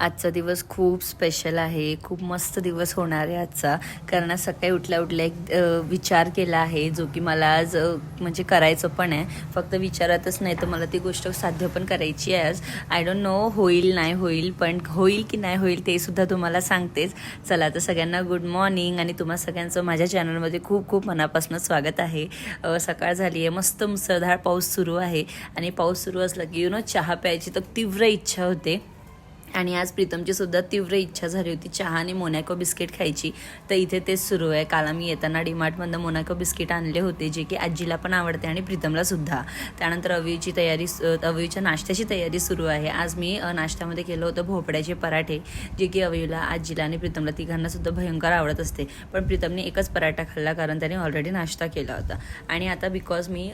आजचा दिवस खूप स्पेशल आहे. खूप मस्त दिवस होणार आहे आजचा. कारण आज सकाळी उठल्या उठल्या एक विचार केला आहे जो की मला आज म्हणजे करायचं पण आहे. फक्त विचारातच नाही तर मला ती गोष्ट साध्य पण करायची आहे आज. आय डोंट नो होईल नाही होईल पण होईल की नाही होईल ते सुद्धा तुम्हाला सांगतेच. चला तर सगळ्यांना गुड मॉर्निंग आणि तुम्हा सगळ्यांचं माझ्या चॅनलमध्ये खूप खूप मनापासून स्वागत आहे. सकाळ झाली आहे. मस्त मुसळधार पाऊस सुरू आहे. आणि पाऊस सुरू असला की यु नो चहा प्यायची तर तीव्र इच्छा होते. आणि आज प्रीतमची सुद्धा तीव्र इच्छा झाली होती चहा आणि मोनॅको बिस्किट खायची. तर इथे तेच सुरू आहे. काल आम्ही येताना डीमार्टमधनं मोनॅको बिस्किट आणले होते जे की आजीला पण आवडते आणि प्रीतमला सुद्धा. त्यानंतर अवीची तयारी अवयूच्या नाश्त्याची तयारी सुरू आहे. आज मी नाश्त्यामध्ये केलं होतं भोपळ्याचे पराठे जे की अवीला आजीला आणि प्रीतमला तिघांना सुद्धा भयंकर आवडत असते. पण प्रीतमने एकच पराठा खाल्ला कारण त्याने ऑलरेडी नाश्ता केला होता. आणि आता बिकॉज मी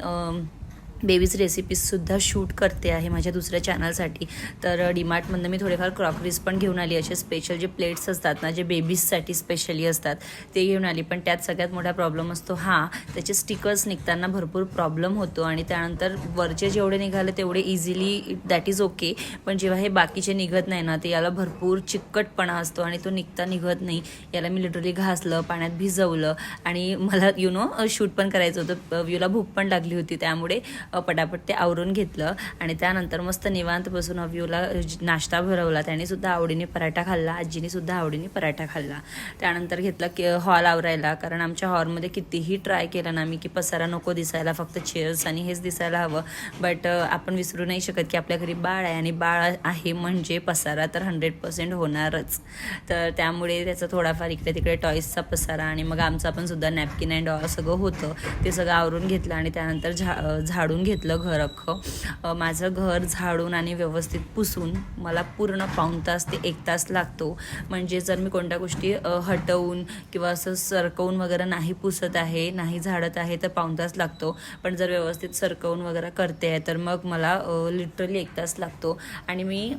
बेबीज रेसिपीजसुद्धा शूट करते आहे माझ्या दुसऱ्या चॅनलसाठी तर डीमार्टमधनं मी थोडेफार क्रॉकरीज पण घेऊन आली. असे स्पेशल जे प्लेट्स असतात ना जे बेबीजसाठी स्पेशली असतात ते घेऊन आली. पण त्यात सगळ्यात मोठा प्रॉब्लेम असतो हा त्याचे स्टिकर्स निघताना भरपूर प्रॉब्लेम होतो. आणि त्यानंतर वरचे जेवढे निघाले तेवढे इझिली दॅट इज ओके पण जेव्हा हे बाकीचे निघत नाही ना ते याला भरपूर चिकटपणा असतो आणि तो निघता निघत नाही. याला मी लिटरली घासलं पाण्यात भिजवलं. आणि मला यु नो शूट पण करायचं होतं. व्ह्यूला भूक पण लागली होती. त्यामुळे पटापट ते आवरून घेतलं. आणि त्यानंतर मस्त निवांत बसून अव्यूला नाश्ता भरवला. त्याने सुद्धा आवडीने पराठा खाल्ला. आजीने सुद्धा आवडीने पराठा खाल्ला. त्यानंतर घेतला की हॉल आवरायला. कारण आमच्या हॉलमध्ये कितीही ट्राय केलं ना मी की पसारा नको दिसायला फक्त चेअर्स आणि हेच दिसायला हवं. बट आपण विसरू नाही शकत की आपल्या घरी बाळ आहे आणि बाळ आहे म्हणजे पसारा तर हंड्रेड पर्सेंट होणारच. तर त्यामुळे त्याचा थोडाफार इकडे तिकडे टॉईसचा पसारा आणि मग आमचा पण सुद्धा नॅपकिन अँड ऑल सगळं होतं. ते सगळं आवरून घेतलं आणि त्यानंतर झा झाडून घेतलं घर अख्खं. माझं घर झाडून आणि व्यवस्थित पुसून मला पूर्ण पाऊण तास ते एक तास लागतो. म्हणजे जर मी कोणत्या गोष्टी हटवून किंवा असं सरकवून वगैरे नाही पुसत आहे नाही झाडत आहे तर पाऊण तास लागतो. पण जर व्यवस्थित सरकवून वगैरे करते आहे तर मग मला लिटरली एक तास लागतो. आणि मी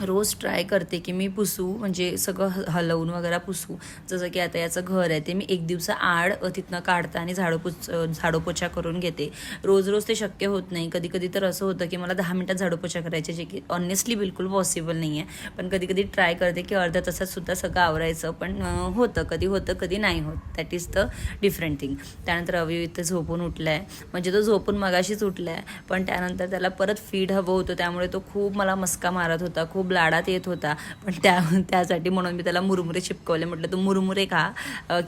रोज ट्राय करते की मी पुसू म्हणजे सगळं ह- हलवून वगैरे पुसू. जसं की आता याचं घर आहे ते मी एक दिवसा आड तिथनं काढता आणि झाडोपोच झाडोपोछा करून घेते. रोज रोज ते शक्य होत नाही. कधी कधी तर असं होतं की मला दहा मिनटात झाडोपोछा करायचे जे की ऑनेस्टली बिलकुल पॉसिबल नाही आहे पण कधी कधी ट्राय करते की अर्ध्या तासात सुद्धा सगळं आवरायचं पण होतं. कधी होतं कधी नाही होत. That is the different thing त्यानंतर अवयव इथे झोपून उठला आहे म्हणजे तो झोपून मगाशीच उठला आहे पण त्यानंतर त्याला परत फीड हवं होतं. त्यामुळे तो खूप मला मस्का मारत होता. खूप लाडात येत होता. पण त्या त्यासाठी म्हणून मी त्याला मुरमुरे चिपकवले. म्हटलं तू मुरमुरे खा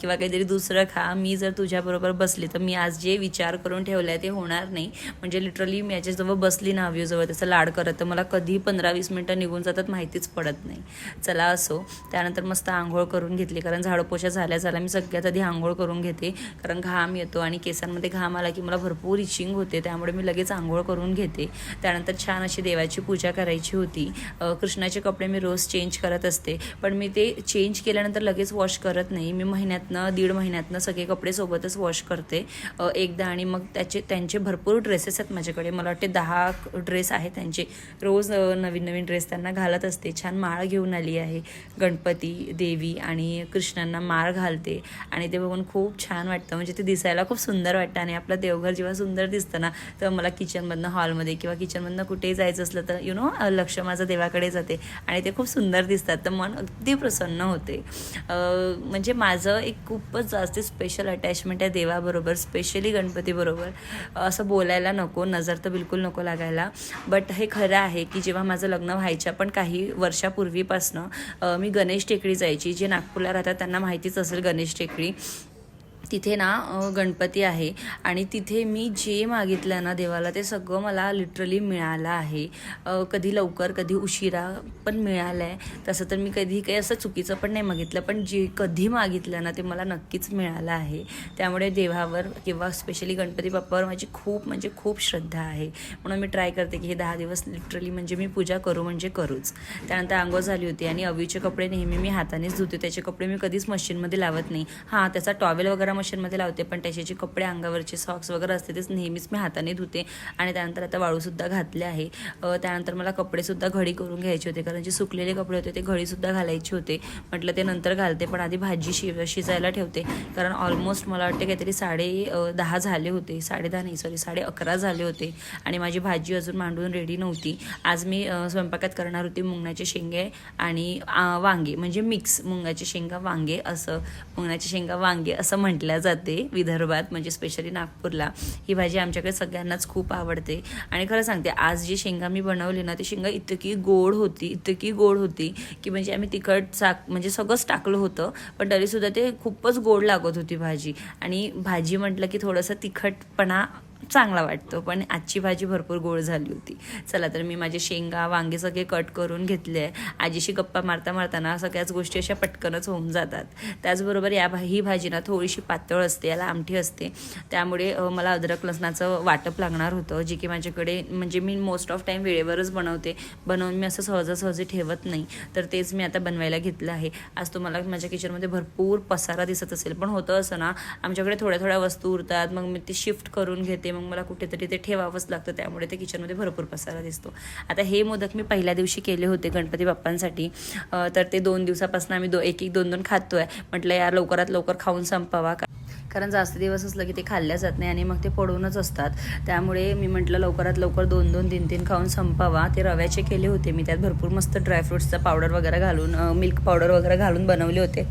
किंवा काहीतरी दुसरं खा. मी जर तुझ्याबरोबर बसली तर मी आज जे विचार करून ठेवले आहे ते होणार नाही. म्हणजे लिटरली मी याच्याजवळ बसली ना व्ह्यूजवळ त्याचा लाड करत. तर मला कधी पंधरा वीस मिनटं निघून जातात माहितीच पडत नाही. चला असो. त्यानंतर मस्त आंघोळ करून घेतली. कारण झाडपोशा झाल्या झाल्या मी सगळ्यात आधी आंघोळ करून घेते. कारण घाम येतो आणि केसांमध्ये घाम आला की मला भरपूर इचिंग होते. त्यामुळे मी लगेच आंघोळ करून घेते. त्यानंतर छान अशी देवाची पूजा करायची होती. कृष्णाचे कपडे मी रोज चेंज करत असते. पण मी ते चेंज केल्यानंतर लगेच वॉश करत नाही. मी महिन्यातनं दीड महिन्यातनं सगळे कपडे सोबतच वॉश करते. एकदा आणि मग त्याचे त्यांचे भरपूर ड्रेसेस आहेत माझ्याकडे. मला वाटते दहा ड्रेस आहेत त्यांचे. रोज नवीन नवीन ड्रेस त्यांना घालत असते. छान माळ घेऊन आली आहे. गणपती देवी आणि कृष्णांना माळ घालते. आणि ते बघून खूप छान वाटतं. म्हणजे ते दिसायला खूप सुंदर वाटतं. आणि आपलं देवघर जेव्हा सुंदर दिसतं ना तर मला किचनमधनं हॉलमध्ये किंवा किचनमधनं कुठेही जायचं असलं तर यु नो लक्ष माझं देवाकडे जाते आणि ते खूप सुंदर दिसतात. तर मन अगदी प्रसन्न होते. म्हणजे माझं एक खूपच जास्त स्पेशल अटॅचमेंट आहे देवाबरोबर स्पेशली गणपतीबरोबर. असं बोलायला नको नजर तर बिलकुल नको लागायला. बट हे खरं आहे की जेव्हा माझं लग्न व्हायच्या पण काही वर्षापूर्वीपासनं मी गणेश टेकडी जायची. जे नागपूरला राहतात त्यांना माहितीच असेल गणेश टेकडी. तिथे ना गणपती आहे. आणि तिथे मी जे मागितलं ना देवाला ते सगळं मला लिटरली मिळालं आहे. कधी लवकर कधी उशिरा पण मिळालं आहे तसं तर मी कधी काही असं चुकीचं पण नाही मागितलं पण जे कधी मागितलं ना ते मला नक्कीच मिळालं आहे. त्यामुळे देवावर किंवा स्पेशली गणपती बाप्पावर माझी खूप म्हणजे खूप श्रद्धा आहे. म्हणून मी ट्राय करते की हे दहा दिवस लिटरली म्हणजे मी पूजा करू म्हणजे करूच. त्यानंतर आंघोळ झाली होती आणि अवीचे कपडे नेहमी मी हातानेच धुते. त्याचे कपडे मी कधीच मशीनमध्ये लावत नाही. हां त्याचा टॉवेल वगैरे मशीनमध्ये लावते पण त्याचे जे कपडे अंगावरचे सॉक्स वगैरे असते तेच नेहमीच मी हाताने धुते. आणि त्यानंतर आता वाळूसुद्धा घातले आहे. त्यानंतर मला कपडेसुद्धा घडी करून घ्यायचे होते कारण जे सुकलेले कपडे होते ते घडीसुद्धा घालायचे होते. म्हटलं ते नंतर घालते पण आधी भाजी शि शिजायला ठेवते. कारण ऑलमोस्ट मला वाटते काहीतरी साडे दहा झाले होते. साडे दहा नाही सॉरी साडे अकरा झाले होते. आणि माझी भाजी अजून मांडून रेडी नव्हती. आज मी स्वयंपाकात करणार होती मुंगण्याचे शेंगे आणि वांगे. म्हणजे मिक्स मुंगाचे शेंगा वांगे असं मुंगण्याचे शेंगा वांगे असं म्हटलं जाते विदर्भात म्हणजे स्पेशली नागपूरला. ही भाजी आमच्याकडे सगळ्यांनाच खूप आवडते. आणि खरं सांगते आज जी शेंगा मी बनवली ना ती शेंगा इतकी गोड होती इतकी गोड होती की म्हणजे आम्ही तिखट साक म्हणजे सगळंच टाकलं होतं पण तरीसुद्धा ते खूपच गोड लागत होती भाजी. आणि भाजी म्हटलं की थोडंसं तिखटपणा चांगला वाटतो पण आजची भाजी भरपूर गोड झाली होती. चला तर मी माझे शेंगा वांगे सगळे कट करून घेतले. आहे आजीशी गप्पा मारता मारताना सगळ्याच गोष्टी अशा पटकनच होऊन जातात. त्याचबरोबर या भा ही भाजी ना थोडीशी पातळ असते याला आमठी असते. त्यामुळे मला अद्रक लसणाचं वाटप लागणार होतं जे की माझ्याकडे म्हणजे मी मोस्ट ऑफ टाईम वेळेवरच बनवते. बनवून मी असं सहजासहजी ठेवत नाही. तर तेच मी आता बनवायला घेतलं आहे. आज तुम्हाला माझ्या किचनमध्ये भरपूर पसारा दिसत असेल पण होतं असं ना आमच्याकडे थोड्या थोड्या वस्तू उरतात मग मी ते शिफ्ट करून घेते. ते मग मला कुठेतरी ते ठेवावंच लागतं. त्यामुळे ते किचनमध्ये भरपूर पसारा दिसतो. आता हे मोदक मी पहिल्या दिवशी केले होते गणपती बाप्पांसाठी. तर ते दोन दिवसापासून आम्ही दो एक एक दोन दोन खातोय. म्हटलं यार लवकरात लवकर खाऊन संपावा. का कारण जास्त दिवस असलं की ते खाल्ल्या जात नाही आणि मग ते पडूनच असतात. त्यामुळे मी म्हटलं लवकरात लवकर दोन दोन तीन तीन खाऊन संपावा. ते रव्याचे केले होते मी. त्यात भरपूर मस्त ड्रायफ्रुट्सचा पावडर वगैरे घालून मिल्क पावडर वगैरे घालून बनवले होते.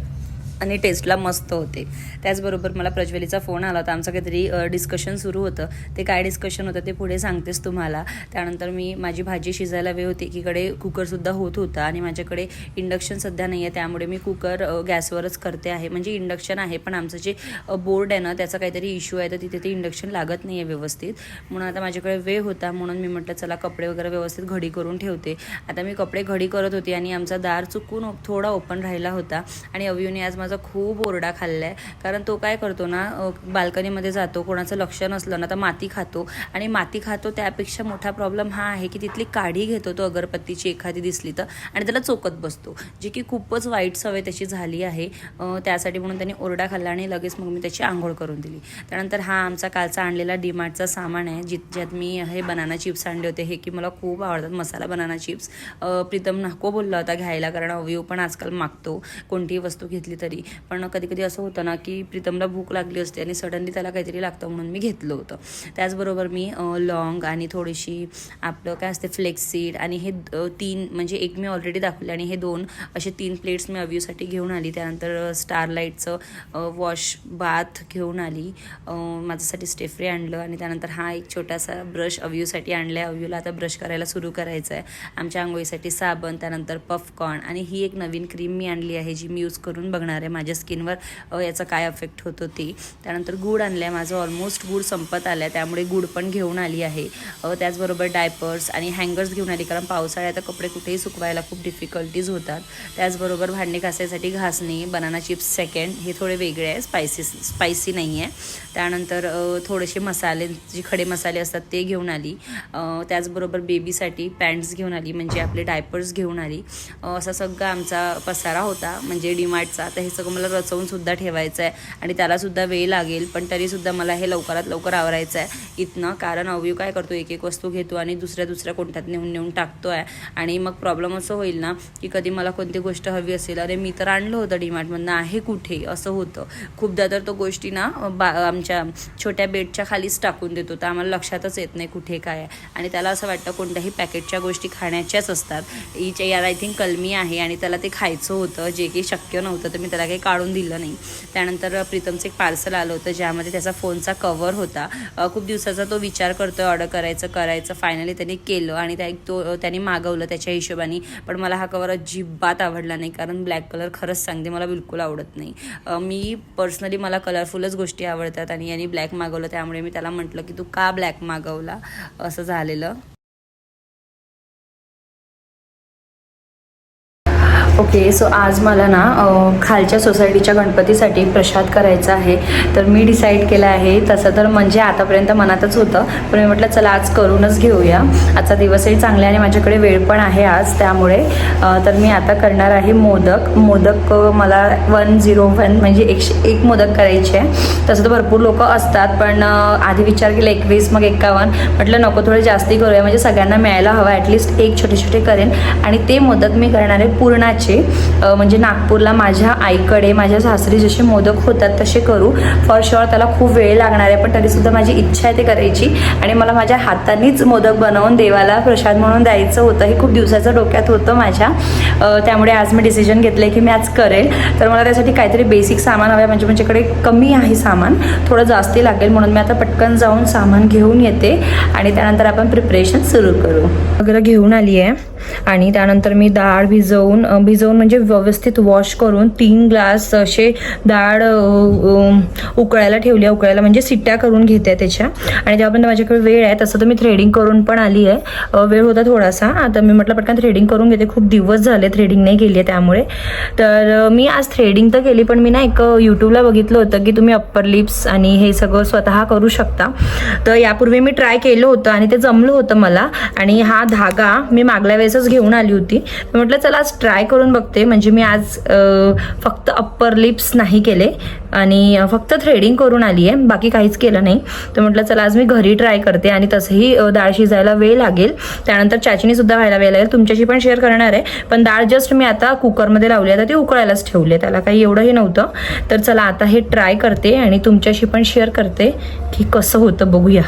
आणि टेस्टला मस्त होते. त्याचबरोबर मला प्रज्वलीचा फोन आला होता. आमचं काहीतरी डिस्कशन सुरू होतं. ते काय डिस्कशन होतं ते पुढे सांगतेच तुम्हाला. त्यानंतर मी माझी भाजी शिजायला वेळ होती. एकीकडे कुकरसुद्धा होत होता आणि माझ्याकडे इंडक्शन सध्या नाही आहे. त्यामुळे मी कुकर गॅसवरच करते आहे. म्हणजे इंडक्शन आहे पण आमचं जे बोर्ड आहे ना त्याचा काहीतरी इश्यू आहे. तर तिथे ते इंडक्शन लागत नाही आहे व्यवस्थित. म्हणून आता माझ्याकडे वेळ होता. म्हणून मी म्हटलं चला कपडे वगैरे व्यवस्थित घडी करून ठेवते. आता मी कपडे घडी करत होती आणि आमचा दार चुकून थोडा ओपन राहिला होता. आणि अवयूने आज माझा खूप ओरडा खाल्ला आहे कारण तो काय करतो ना बाल्कनीमध्ये जातो कोणाचं लक्ष नसलं ना तर माती खातो. आणि माती खातो त्यापेक्षा मोठा प्रॉब्लेम हा आहे की तिथली काढी घेतो तो अगरबत्तीची एखादी दिसली तर आणि त्याला चोकत बसतो. जी की खूपच वाईट सवय त्याची झाली आहे. त्यासाठी म्हणून त्यांनी ओरडा खाल्ला आणि लगेच मग मी त्याची आंघोळ करून दिली. त्यानंतर हा आमचा कालचा आणलेला डीमार्टचा सामान आहे जित ज्यात मी हे बनाना चिप्स आणले होते. हे की मला खूप आवडतात मसाला बनाना चिप्स. प्रीतम नको बोलला होता घ्यायला कारण अवयव पण आजकाल मागतो. कोणतीही वस्तू घेतली तरी. पण कधी कधी असं होतं ना की प्रीतमला भूक लागली असते आणि सडनली त्याला काहीतरी लागतं म्हणून मी घेतलं होतं. त्याचबरोबर मी लॉंग आणि थोडीशी आपलं काय असते फ्लेक्स सीड आणि हे तीन म्हणजे एक मी ऑलरेडी दाखवले आणि हे दोन असे तीन प्लेट्स मी अव्यूसाठी घेऊन आली. त्यानंतर स्टारलाईटचं वॉश बाथ घेऊन आली. माझ्यासाठी स्टेफ्री आणलं आणि त्यानंतर हा एक छोटासा ब्रश अव्यूसाठी आणला आहे अव्यूला आता ब्रश करायला सुरू करायचं आहे आमच्या आंघोळीसाठी साबण त्यानंतर पफकॉर्न आणि ही एक नवीन क्रीम मी आणली आहे जी मी यूज करून बघणार आहे. माझ्या स्किनवर याचा काय अफेक्ट होतो होती त्यानंतर गूळ आणलं आहे माझं. ऑलमोस्ट गूळ संपत आलं आहे त्यामुळे गूळ पण घेऊन आली आहे. त्याचबरोबर डायपर्स आणि हँगर्स घेऊन आली. कारण पावसाळ्यात कपडे कुठेही सुकवायला खूप डिफिकल्टीज होतात. त्याचबरोबर भांडे घासायसाठी घासणी बनाना चिप्स सेकंड हे थोडे वेगळे आहे स्पायसी स्पायसी नाही आहे त्यानंतर थोडेसे मसाले जे खडे मसाले असतात ते घेऊन आली. त्याचबरोबर बेबीसाठी पॅन्ट्स घेऊन आली. म्हणजे आपले डायपर्स घेऊन आली. असा सगळा आमचा पसारा होता. म्हणजे डीमार्टचा. तर हे सगळं मला रचवून सुद्धा ठेवायचं आहे आणि त्यालासुद्धा वेळ लागेल पण तरीसुद्धा मला हे लवकरात लवकर आवरायचं आहे इथनं कारण अवयव काय करतो? एक एक वस्तू घेतो आणि दुसऱ्या दुसऱ्या कोणत्यात नेऊन नेऊन टाकतो आहे आणि मग प्रॉब्लेम असं होईल ना की कधी मला कोणती गोष्ट हवी असेल अरे मी तर आणलं होतं डीमार्टमधनं आहे कुठे? असं होतं. खूपदा तर तो गोष्टी ना बा आमच्या छोट्या बेडच्या खालीच टाकून देतो. तर आम्हाला लक्षातच येत नाही कुठे काय आहे. आणि त्याला असं वाटतं कोणत्याही पॅकेटच्या गोष्टी खाण्याच्याच असतात. हिच्या याला आय थिंक कलमी आहे आणि त्याला ते खायचं होतं जे की शक्य नव्हतं तर मी त्याला काही काढून दिलं नाही. त्यानंतर प्रीतमचं एक पार्सल आलं होतं ज्यामध्ये त्याचा फोनचा कवर होता. खूप दिवसाचा तो विचार करतोय ऑर्डर करायचं करायचं. फायनली त्यांनी केलं आणि त्या तो त्यांनी मागवलं त्याच्या हिशोबाने. पण मला हा कवर अजिबात आवडला नाही कारण ब्लॅक कलर खरंच सांगते मला बिलकुल आवडत नाही. मी पर्सनली मला कलरफुलच गोष्टी आवडतात आणि यांनी ब्लॅक मागवलं. त्यामुळे मी त्याला म्हटलं की तू का ब्लॅक मागवला? असं झालेलं. ओके सो आज मला ना खालच्या सोसायटीच्या गणपतीसाठी प्रसाद करायचा आहे. तर मी डिसाईड केलं आहे तसं तर म्हणजे आतापर्यंत मनातच होतं पण मी म्हटलं चला आज करूनच घेऊया. आजचा दिवसही चांगला आणि माझ्याकडे वेळ पण आहे आज त्यामुळे तर मी आता करणार आहे मोदक. मोदक मला वन झिरो वन म्हणजे एकशे एक मोदक करायचे. आहे तसं तर भरपूर लोक असतात पण आधी विचार केला एकवीस मग एक्कावन्न. म्हटलं नको थोडे जास्ती करूया म्हणजे सगळ्यांना मिळायला हवं ॲटलिस्ट एक छोटे छोटे करेन. आणि ते मोदक मी करणार आहे पूर्णाचे. अ, म्हणजे नागपूरला माझ्या आईकडे माझ्या सासरी जसे मोदक होतात तसे करू. फॉर शुअर त्याला खूप वेळ लागणार आहे पण तरीसुद्धा माझी इच्छा आहे ते करायची. आणि मला माझ्या हातानेच मोदक बनवून देवाला प्रसाद म्हणून द्यायचं होतं. हे खूप दिवसाचं डोक्यात होतं माझ्या. त्यामुळे आज मी डिसिजन घेतलं आहे की मी आज करेल. तर मला त्यासाठी काहीतरी बेसिक सामान हवं आहे. म्हणजे माझ्याकडे कमी आहे सामान. थोडं जास्ती लागेल म्हणून मी आता पटकन जाऊन सामान घेऊन येते. आणि त्यानंतर आपण प्रिपरेशन सुरू करू. वगैरे घेऊन आली आहे आणि त्यानंतर मी डाळ भिजवून भिजवून म्हणजे व्यवस्थित वॉश करून तीन ग्लास असे डाळ उकळायला ठेवली आहे. उकळायला म्हणजे सिट्ट्या करून घेते त्याच्या. आणि तेव्हापर्यंत माझ्याकडे वेळ आहे तसं तर मी थ्रेडिंग करून पण आली आहे. वेळ होता थोडासा. आता मी म्हटलं पटकन थ्रेडिंग करून घेते. खूप दिवस झाले थ्रेडिंग नाही केली आहे त्यामुळे. तर मी आज थ्रेडिंग तर केली पण मी ना एक यूट्यूबला बघितलं होतं की तुम्ही अप्पर लिप्स आणि हे सगळं स्वतः करू शकता. तर यापूर्वी मी ट्राय केलं होतं आणि ते जमलं होतं मला. आणि हा धागा मी मागल्या ड्रेसच घेऊन आली होती. मी म्हटलं चला आज ट्राय करून बघते. म्हणजे मी आज फक्त अप्पर लिप्स नाही केले आणि फक्त थ्रेडिंग करून आली आहे. बाकी काहीच केलं नाही. तर म्हटलं चला आज मी घरी ट्राय करते आणि तसंही डाळ शिजायला वेळ लागेल. त्यानंतर चाचणीसुद्धा व्हायला वेळ लागेल. तुमच्याशी पण शेअर करणार आहे. पण डाळ जस्ट मी आता कुकरमध्ये लावली आता ती उकळायलाच ठेवली आहे. त्याला काही एवढंही नव्हतं. तर चला आता हे ट्राय करते आणि तुमच्याशी पण शेअर करते की कसं होतं बघूया.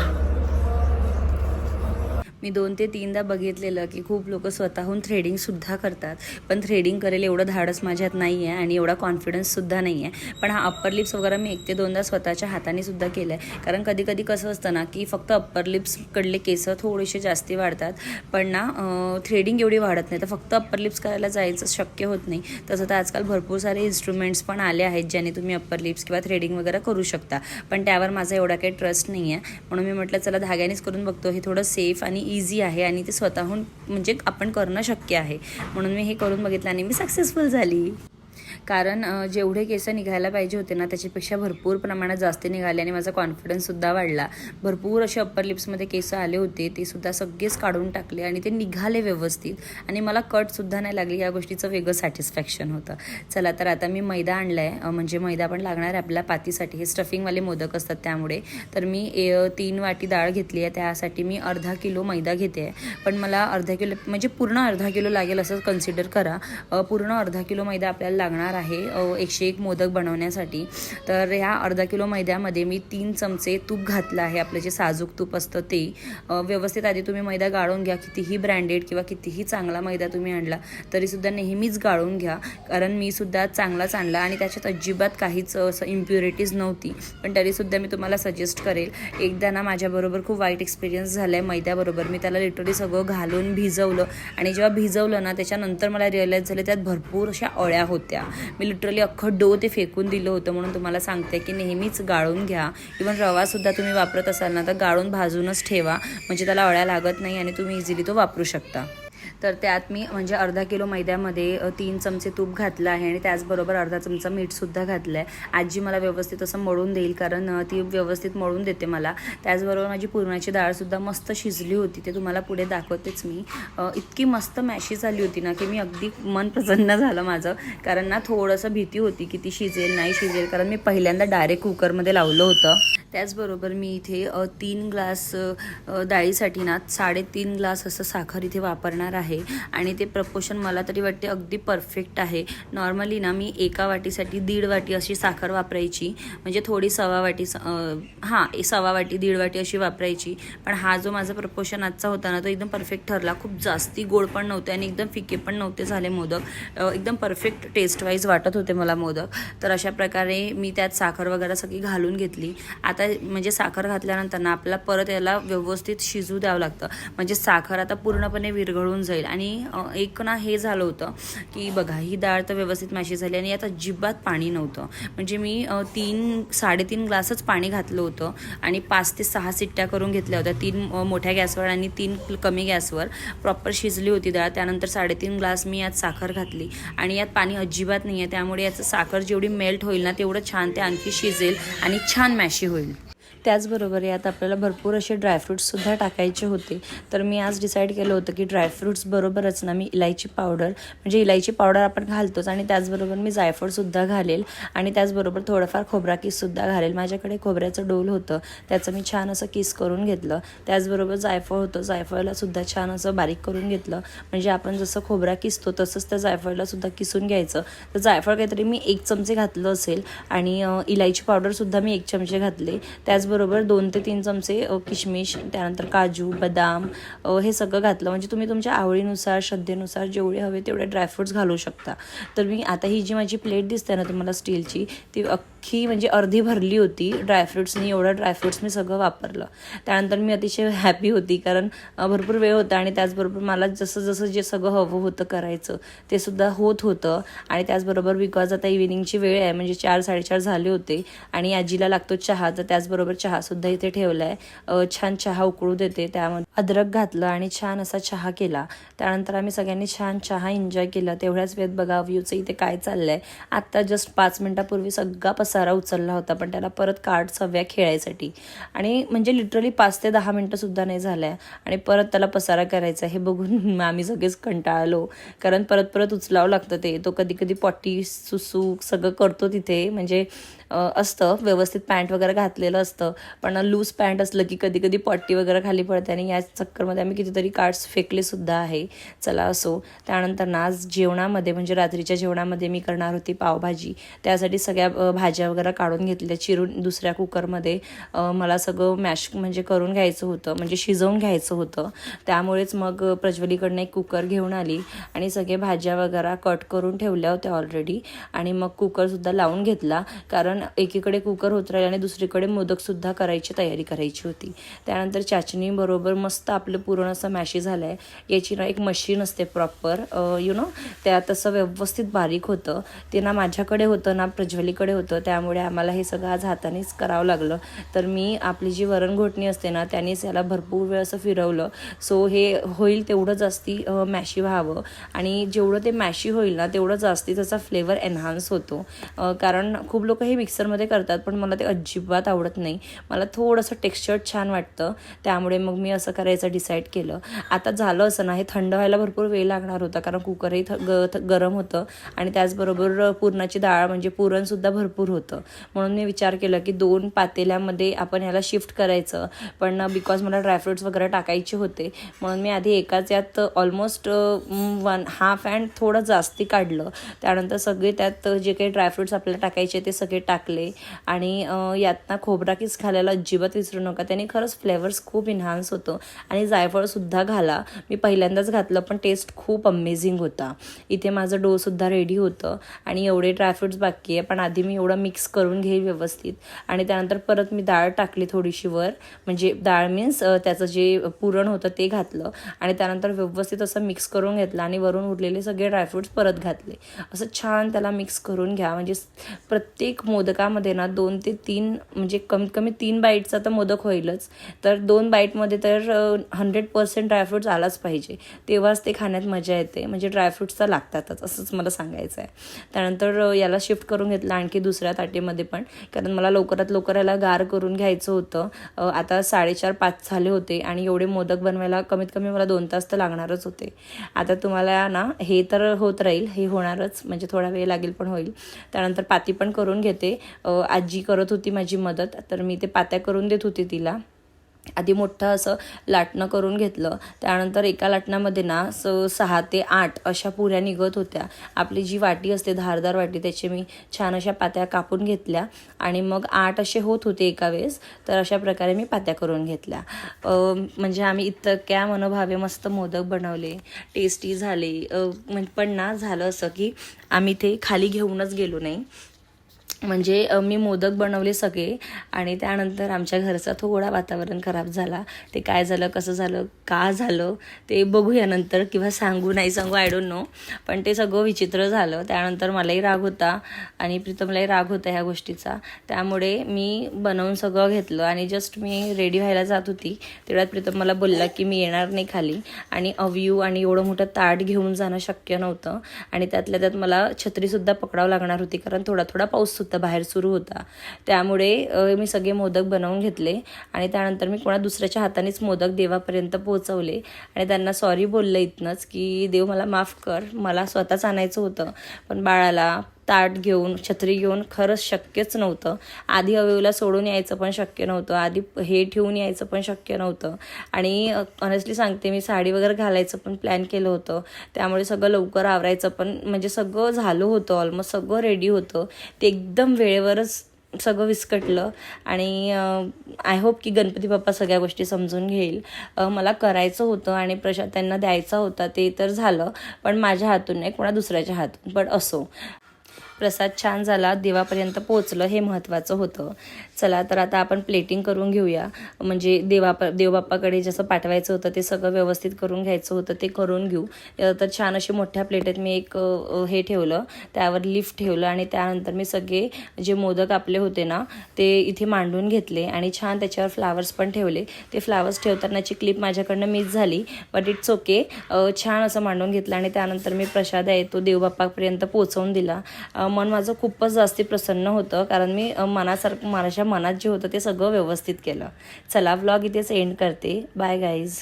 मी दोन ते तीनदा बघितलेलं की खूप लोक स्वतःहून थ्रेडिंगसुद्धा करतात. पण थ्रेडिंग करेल एवढं धाडस माझ्यात नाही आहे आणि एवढा कॉन्फिडन्ससुद्धा नाही आहे पण हा अप्पर लिप्स वगैरे मी एक ते दोनदा स्वतःच्या हातानेसुद्धा केलं आहे कारण कधी कधी कसं असतं ना की फक्त अप्पर लिप्सकडले केस थोडेसे जास्ती वाढतात. पण ना थ्रेडिंग एवढी वाढत नाही. तर फक्त अप्पर लिप्स करायला जायचं शक्य होत नाही. तसं तर आजकाल भरपूर सारे इन्स्ट्रुमेंट्स पण आले आहेत ज्याने तुम्ही अप्पर लिप्स किंवा थ्रेडिंग वगैरे करू शकता. पण त्यावर माझा एवढा काही ट्रस्ट नाही आहे म्हणून मी म्हटलं चला धाग्यानेच करून बघतो. हे थोडं सेफ आणि इझी आहे आणि ते स्वतःहून म्हणजे आपण करणं शक्य आहे. म्हणून मी हे करून बघितलं आणि मी सक्सेसफुल झाली. कारण जेवढे केस निघायला पाहिजे होते ना त्याच्यापेक्षा भरपूर प्रमाणात जास्त निघाले आणि माझा कॉन्फिडन्ससुद्धा वाढला. भरपूर असे अप्पर लिप्समध्ये केस आले होते ते सुद्धा सगळेच काढून टाकले आणि ते निघाले व्यवस्थित. आणि मला कटसुद्धा नाही लागली या गोष्टीचं वेगळं सॅटिस्फॅक्शन होतं. चला तर आता मी मैदा आणला आहे म्हणजे मैदा पण लागणार आहे आपल्या पातीसाठी. हे स्टफिंगवाले मोदक असतात त्यामुळे. तर मी ए, तीन वाटी डाळ घेतली आहे त्यासाठी मी अर्धा किलो मैदा घेते आहे. पण मला अर्धा किलो म्हणजे पूर्ण अर्धा किलो लागेल असं कन्सिडर करा. पूर्ण अर्धा किलो मैदा आपल्याला लागणार आहे एकशे एक मोदक बनवण्यासाठी. तर ह्या अर्धा किलो मैद्यामध्ये मी तीन चमचे तूप घातलं आहे आपलं जे साजूक तूप असतं ते. व्यवस्थित आधी तुम्ही मैदा गाळून घ्या कितीही ब्रँडेड किंवा कितीही चांगला मैदा तुम्ही आणला तरीसुद्धा नेहमीच गाळून घ्या. कारण मी सुद्धा चांगलाच आणला आणि त्याच्यात अजिबात काहीच असं इम्प्युरिटीज नव्हती. पण तरीसुद्धा मी तुम्हाला सजेस्ट करेल एकदा ना माझ्याबरोबर खूप वाईट एक्सपिरियन्स झाला आहे मैद्याबरोबर. मी त्याला लिटरली सगळं घालून भिजवलं आणि जेव्हा भिजवलं ना त्याच्यानंतर मला रिअलाईज झालं त्यात भरपूर अशा अळ्या होत्या. मी लिटरली अख्खं डो ते फेकून दिलं होतं म्हणून तुम्हाला सांगते की नेहमीच गाळून घ्या. इवन रवासुद्धा तुम्ही वापरत असाल ना तर गाळून भाजूनच ठेवा. म्हणजे त्याला अळ्या लागत नाही आणि तुम्ही इझिली तो वापरू शकता. तर त्यात मी म्हणजे अर्धा किलो मैद्यामध्ये तीन चमचे तूप घातलं आहे आणि त्याचबरोबर अर्धा चमचा मीठसुद्धा घातलं आहे आजी मला व्यवस्थित असं मळून देईल कारण ती व्यवस्थित मळून देते मला. त्याचबरोबर माझी पुरणाची डाळसुद्धा मस्त शिजली होती ते तुम्हाला पुढे दाखवतेच मी. इतकी मस्त मॅशी झाली होती ना की मी अगदी मन प्रसन्न झालं माझं. कारण ना थोडंसं भीती होती की ती शिजेल नाही शिजेल कारण मी पहिल्यांदा डायरेक्ट कुकरमध्ये लावलं होतं. त्याचबरोबर मी इथे तीन ग्लास डाळीसाठी ना साडेतीन ग्लास असं साखर इथे वापरणार आहे. आहे आणि ते प्रपोशन मला तरी वाटते अगदी परफेक्ट आहे. नॉर्मली ना मी एका वाटीसाठी दीड वाटी अशी साखर वापरायची. म्हणजे थोडी सवा वाटी स- हां सवा वाटी दीड वाटी अशी वापरायची. पण हा जो माझा प्रपोशन आजचा होता ना तो एकदम परफेक्ट ठरला. खूप जास्ती गोड पण नव्हते आणि एकदम फिके पण नव्हते झाले मोदक. एकदम परफेक्ट टेस्ट वाईज वाटत होते मला मोदक. तर अशा प्रकारे मी त्यात साखर वगैरे सगळी घालून घेतली. आता आता म्हणजे साखर घातल्यानंतर ना आपल्याला परत याला व्यवस्थित शिजू द्यावं लागतं. म्हणजे साखर आता पूर्णपणे विरघळून जाईल. आणि एक ना हे झालं होतं की बघा ही डाळ तर व्यवस्थित मॅशी झाली आणि यात अजिबात पाणी नव्हतं. म्हणजे मी तीन साडेतीन ग्लासच पाणी घातलं होतं आणि पाच ते सहा सिट्ट्या करून घेतल्या होत्या. तीन मोठ्या गॅसवर आणि तीन कमी गॅसवर प्रॉपर शिजली होती डाळ. त्यानंतर साडेतीन ग्लास मी यात साखर घातली आणि यात पाणी अजिबात नाही आहे त्यामुळे याचं साखर जेवढी मेल्ट होईल ना तेवढं छान ते आणखी शिजेल आणि छान मॅशी होईल. त्याचबरोबर यात आपल्याला भरपूर असे ड्रायफ्रूट्ससुद्धा टाकायचे होते. तर मी आज डिसाईड केलं होतं की ड्रायफ्रूट्स बरोबरच ना मी इलायची पावडर म्हणजे इलायची पावडर आपण घालतोच आणि त्याचबरोबर मी जायफळसुद्धा घालेल आणि त्याचबरोबर थोडंफार खोबरा किससुद्धा घालेल. माझ्याकडे खोबऱ्याचं डोल होतं त्याचं मी छान असं किस करून घेतलं. त्याचबरोबर जायफळ होतं जायफळलासुद्धा छान असं बारीक करून घेतलं. म्हणजे आपण जसं खोबरा किसतो तसंच त्या जायफळलासुद्धा किसून घ्यायचं. तर जायफळ काहीतरी मी एक चमचे घातलं असेल आणि इलायची पावडरसुद्धा मी एक चमचे घातले. त्याच त्याचबरोबर दोन ते तीन चमचे किशमिश त्यानंतर काजू बदाम हे सगळं घातलं. म्हणजे तुम्ही तुमच्या आवडीनुसार श्रद्धेनुसार जेवढे हवे तेवढे ड्रायफ्रुट्स घालू शकता. तर मी आता ही जी माझी प्लेट दिसते ना तुम्हाला स्टीलची ती अख्खी म्हणजे अर्धी भरली होती ड्रायफ्रुट्सनी एवढं ड्रायफ्रुट्स मी सगळं वापरलं. त्यानंतर मी अतिशय हॅपी होती कारण भरपूर वेळ होता आणि त्याचबरोबर मला जसं जसं जे सगळं हवं होतं करायचं ते सुद्धा होत होतं. आणि त्याचबरोबर बिकॉज आता इव्हिनिंगची वेळ आहे म्हणजे चार साडेचार झाले होते आणि आजीला लागतो चहा तर त्याचबरोबर चहासुद्धा इथे ठेवला आहे छान चहा उकळू देते. त्यामध्ये अद्रक घातलं आणि छान असा चहा केला. त्यानंतर आम्ही सगळ्यांनी छान चहा एन्जॉय केला. तेवढ्याच वेळेत बघा व्ह्यूचं इथे काय चाललंय. आत्ता जस्ट पाच मिनिटापूर्वी सगळा पसारा उचलला होता पण त्याला परत कार्ड्स हव्या खेळायसाठी. आणि म्हणजे लिटरली पाच ते दहा मिनटंसुद्धा सुद्धा नाही झालंय. आणि परत त्याला पसारा करायचा हे बघून आम्ही सगळेच कंटाळलो. कारण परत परत उचलावं लागतं ते. तो कधी कधी पॉटी सुसू सगळं करतो तिथे. म्हणजे असतं व्यवस्थित पॅन्ट वगैरे घातलेलं असतं. पण लूज पॅन्ट असलं की कधी कधी पट्टी वगैरे खाली पडते आणि या चक्करमध्ये आम्ही कितीतरी कार्ड्स फेकले सुद्धा आहे. चला असो. त्यानंतर ना आज जेवणामध्ये म्हणजे रात्रीच्या जेवणामध्ये मी करणार होती पावभाजी. त्यासाठी सगळ्या भाज्या वगैरे काढून घेतल्या चिरून दुसऱ्या कुकरमध्ये. मला सगळं मॅश म्हणजे करून घ्यायचं होतं म्हणजे शिजवून घ्यायचं होतं. त्यामुळेच मग प्रज्वलीकडनं एक कुकर घेऊन आली आणि सगळे भाज्या वगैरे कट करून ठेवल्या होत्या ऑलरेडी आणि मग कुकरसुद्धा लावून घेतला. कारण एकीकडे कुकर होत राहील आणि दुसरीकडे मोदकसुद्धा करायची तयारी करायची होती. त्यानंतर चाचणीबरोबर मस्त आपलं पूर्ण असं मॅशी झालं आहे याची ना एक मशीन असते प्रॉपर यु नो त्या तसं व्यवस्थित बारीक होतं. ते ना माझ्याकडे होतं ना प्रज्वलीकडे होतं. त्यामुळे आम्हाला हे सगळं आज हातानेच करावं लागलं. तर मी आपली जी वरणघोटणी असते ना त्यानेच याला भरपूर वेळ असं फिरवलं. सो हे होईल तेवढं जास्ती मॅशी व्हावं. आणि जेवढं ते मॅशी होईल ना तेवढं जास्ती त्याचा फ्लेवर एन्हान्स होतो. कारण खूप लोक हे मिक्सरमध्ये करतात पण मला ते अजिबात आवडत नाही. मला थोडंसं टेक्स्चर छान वाटतं. त्यामुळे मग मी असं करायचं डिसाईड केलं. आता झालं असं ना हे थंड व्हायला भरपूर वेळ लागणार होता कारण कुकरही थ ग थ- गरम होतं आणि त्याचबरोबर पुरणाची डाळ म्हणजे पुरणसुद्धा भरपूर होतं. म्हणून मी विचार केला की दोन पातेल्यामध्ये आपण ह्याला शिफ्ट करायचं. पण बिकॉज मला ड्रायफ्रुट्स वगैरे टाकायचे होते म्हणून मी आधी एकाच यात ऑलमोस्ट वन हाफ अँड थोडं जास्ती काढलं. त्यानंतर सगळे त्यात जे काही ड्रायफ्रुट्स आपल्याला टाकायचे ते सगळे टाक टाकले. आणि यातना यात खोबरा घालायला अजिबात विसरू नका. त्याने खरंच फ्लेवर्स खूप इन्हान्स होतं. आणि जायफळसुद्धा घाला. मी पहिल्यांदाच घातलं पण टेस्ट खूप अमेझिंग होता. इथे माझं डोसुद्धा रेडी होतं. आणि एवढे ड्रायफ्रुट्स बाकी आहे पण आधी मी एवढं मिक्स करून घेईल व्यवस्थित. आणि त्यानंतर परत मी डाळ टाकली थोडीशी वर. म्हणजे डाळ मीन्स त्याचं जे पुरण होतं ते घातलं. आणि त्यानंतर व्यवस्थित असं मिक्स करून घेतलं आणि वरून उरलेले सगळे ड्रायफ्रुट्स परत घातले. असं छान त्याला मिक्स करून घ्या. म्हणजे प्रत्येक प्रत्येक मोदकामध्ये ना दोन ते तीन म्हणजे कमीत कमी तीन बाईटचा तर मोदक होईलच. तर दोन बाईटमध्ये तर हंड्रेड पर्सेंट ड्रायफ्रुट्स आलाच पाहिजे. तेव्हाच ते खाण्यात मजा येते. म्हणजे ड्रायफ्रुट्स तर लागतातच असंच मला सांगायचं आहे त्यानंतर याला शिफ्ट करून घेतलं आणखी दुसऱ्या ताटेमध्ये पण. कारण मला लवकरात लवकर याला गार करून घ्यायचं होतं. आता साडेचार पाच झाले होते आणि एवढे मोदक बनवायला कमीत कमी मला दोन तास तर लागणारच होते. आता तुम्हाला ना हे तर होत राहील हे होणारच. म्हणजे थोडा वेळ लागेल पण होईल. त्यानंतर पाती पण करून घेते. आजी करत होती माझी मदत तर मी ते पात्या करून देत होती तिला. आधी मोठं असं लाटणं करून घेतलं. त्यानंतर एका लाटणामध्ये ना स सहा ते आठ अशा पुऱ्या निघत होत्या. आपली जी वाटी असते धारदार वाटी त्याचे मी छान अशा पात्या कापून घेतल्या. आणि मग आठ असे होत होते एका वेळेस तर अशा प्रकारे मी पात्या करून घेतल्या. म्हणजे आम्ही इतक्या मनोभावे मस्त मोदक बनवले. टेस्टी झाले. पण ना झालं असं की आम्ही ते खाली घेऊनच गेलो नाही. म्हणजे मी मोदक बनवले सगळे आणि त्यानंतर आमच्या घरचा थोडा वातावरण खराब झाला. ते काय झालं कसं झालं का झालं ते बघूया नंतर किंवा सांगू नाही सांगू आय डोंट नो पण ते सगळं विचित्र झालं. त्यानंतर मलाही राग होता आणि प्रीतमलाही राग होता ह्या गोष्टीचा. त्यामुळे मी बनवून सगळं घेतलं आणि जस्ट मी रेडी व्हायला जात होती. तेवढ्यात प्रीतम मला बोलला की मी येणार नाही खाली. आणि अवयू आणि एवढं मोठं ताट घेऊन जाणं शक्य नव्हतं. आणि त्यातल्या त्यात मला छत्रीसुद्धा पकडावं लागणार होती कारण थोडा थोडा पाऊस सुद्धा बाहेर सुरू होता. त्यामुळे मी सगळे मोदक बनवून घेतले आणि त्यानंतर मी कोणा दुसऱ्याच्या हातानेच मोदक देवापर्यंत पोहोचवले. आणि त्यांना सॉरी बोललं इथनंच की देव मला माफ कर. मला स्वतःच आणायचं होतं पण बाळाला ताट घेऊन छत्री घेऊन खरंच शक्यच नव्हतं. आधी अवेवला सोडून यायचं पण शक्य नव्हतं. आधी हे ठेवून यायचं पण शक्य नव्हतं. आणि ऑनेस्टली सांगते मी साडी वगैरे घालायचं पण प्लॅन केलं होतं. त्यामुळे सगळं लवकर आवरायचं पण म्हणजे सगळं झालं होतं ऑलमोस्ट सगळं रेडी होतं. ते एकदम वेळेवरच सगळं विस्कटलं. आणि आय होप की गणपती बाप्पा सगळ्या गोष्टी समजून घेईल. मला करायचं होतं आणि प्रशा त्यांना द्यायचा होता ते तर झालं. पण माझ्या हातून नाही कोणा दुसऱ्याच्या हातून पण असो. प्रसाद छान झाला देवापर्यंत पोचलं हे महत्त्वाचं होतं. चला तर आता आपण प्लेटिंग करून घेऊया. म्हणजे देवाप देवबाप्पाकडे जसं पाठवायचं होतं ते सगळं व्यवस्थित करून घ्यायचं होतं ते करून घेऊ. तर छान अशी मोठ्या प्लेटेत मी एक हे ठेवलं त्यावर लिफ्ट ठेवलं आणि त्यानंतर मी सगळे जे मोदक आपले होते ना ते इथे मांडून घेतले आणि छान त्याच्यावर फ्लावर्स पण ठेवले. ते फ्लावर्स ठेवतानाची क्लिप माझ्याकडनं मिस झाली बट इट्स ओके छान असं मांडून घेतलं आणि त्यानंतर मी प्रसाद आहे तो देवबाप्पापर्यंत पोचवून दिला. मन माझं खूपच जास्ती प्रसन्न होतं कारण मी मनासारखं माझ्या मनात जे होतं ते सगळं व्यवस्थित केलं. चला व्लॉग इथेच एंड करते. Bye guys